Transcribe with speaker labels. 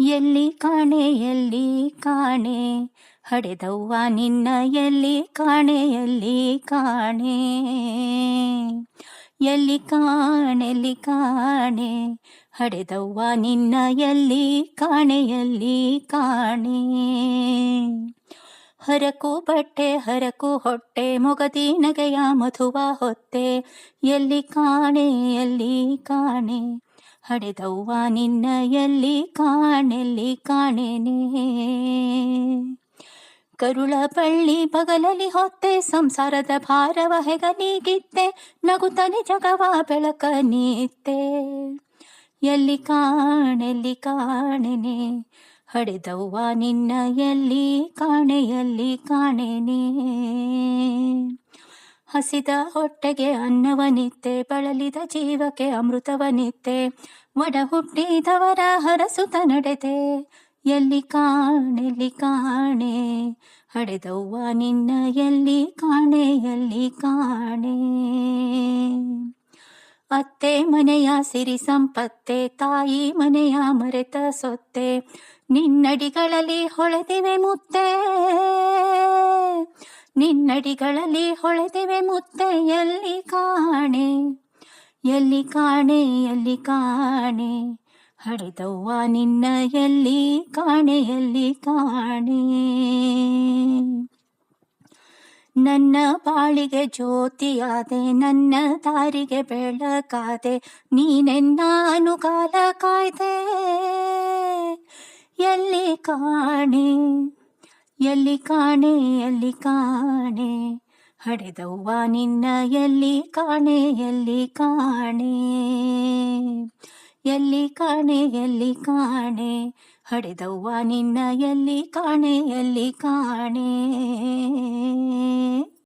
Speaker 1: ಎಲ್ಲಿ ಕಾಣೆ ಎಲ್ಲಿ ಕಾಣೆ? ಹಡೆದವ್ವ ನಿನ್ನ ಎಲ್ಲಿ ಕಾಣೆ ಎಲ್ಲಿ ಕಾಣೆ? ಎಲ್ಲಿ ಕಾಣೆಲ್ಲಿ ಕಾಣೆ? ಹಡೆದವ್ವ ನಿನ್ನ ಎಲ್ಲಿ ಕಾಣೆ ಎಲ್ಲಿ ಕಾಣೆ? ಹರಕು ಬಟ್ಟೆ, ಹರಕು ಹೊಟ್ಟೆ, ಮೊಗದಿ ನಗೆಯ ಮಧುವ ಹೊತ್ತೆ. ಎಲ್ಲಿ ಕಾಣೆ ಎಲ್ಲಿ ಕಾಣೆ? ಹಡೆದವ್ವ ನಿನ್ನ ಎಲ್ಲಿ ಕಾಣೆಲ್ಲಿ ಕಾಣೆನೆ? ಕರುಳ ಬಳ್ಳಿ ಬಗಲಲಿ ಹೊತ್ತೆ, ಸಂಸಾರದ ಭಾರವ ಹೆಗಲಿಗಿತ್ತೆ ನಗುತ್ತನೆ ಜಗವ ಬೆಳಕ ನೀತ್ತೆ. ಎಲ್ಲಿ ಕಾಣೆಲ್ಲಿ ಕಾಣೆನೆ? ಹಡೆದವ್ವ ನಿನ್ನ ಎಲ್ಲಿ ಕಾಣೆ ನೀ ಕಾಣೆನೆ. ಹಸಿದ ಹೊಟ್ಟೆಗೆ ಅನ್ನವನಿತ್ತೆ, ಬಳಲಿದ ಜೀವಕ್ಕೆ ಅಮೃತವನಿತ್ತೆ. ಒಡ ಹುಟ್ಟಿದವರ ಹರಸುತ ನಡೆದೆ ಎಲ್ಲಿ ಕಾಣೆಲ್ಲಿ ಕಾಣೆ. ಹಡೆದವ್ವ ನಿನ್ನ ಎಲ್ಲಿ ಕಾಣೆ ಎಲ್ಲಿ ಕಾಣೆ. ಅತ್ತೆ ಮನೆಯ ಸಿರಿ ಸಂಪತ್ತೆ, ತಾಯಿ ಮನೆಯ ಮರೆತ ಸೊತ್ತೆ, ನಿನ್ನಡಿಗಳಲ್ಲಿ ಹೊಳೆದಿವೆ ಮುತ್ತೆ. ನಿನ್ನಡಿಗಳಲ್ಲಿ ಹೊಳೆದಿವೆ ಮುತ್ತೆ, ಎಲ್ಲಿ ಕಾಣೆ ಎಲ್ಲಿ ಕಾಣೆ ಎಲ್ಲಿ ಕಾಣೆ. ಹಡೆದವ್ವ ನಿನ್ನ ಎಲ್ಲಿ ಕಾಣೆ ಎಲ್ಲಿ ಕಾಣೆ. ನನ್ನ ಬಾಳಿಗೆ ಜ್ಯೋತಿಯಾದೆ, ನನ್ನ ದಾರಿಗೆ ಬೆಳಕಾದೆ ನೀನೆನ್ನ ಅನುಕಾಲ ಕಾಯ್ದೆ. ಎಲ್ಲಿ ಕಾಣೆ ಎಲ್ಲಿ ಕಾಣೆ ಎಲ್ಲಿ ಕಾಣೆ? ಹಡೆದವ್ವ ನಿನ್ನ ಎಲ್ಲಿ ಕಾಣೆ ಎಲ್ಲಿ ಕಾಣೆ? ಎಲ್ಲಿ ಕಾಣೆ ಎಲ್ಲಿ ಕಾಣೆ? ಹಡೆದವ್ವ ಕಾಣೆ ಎಲ್ಲಿ ಕಾಣೆ.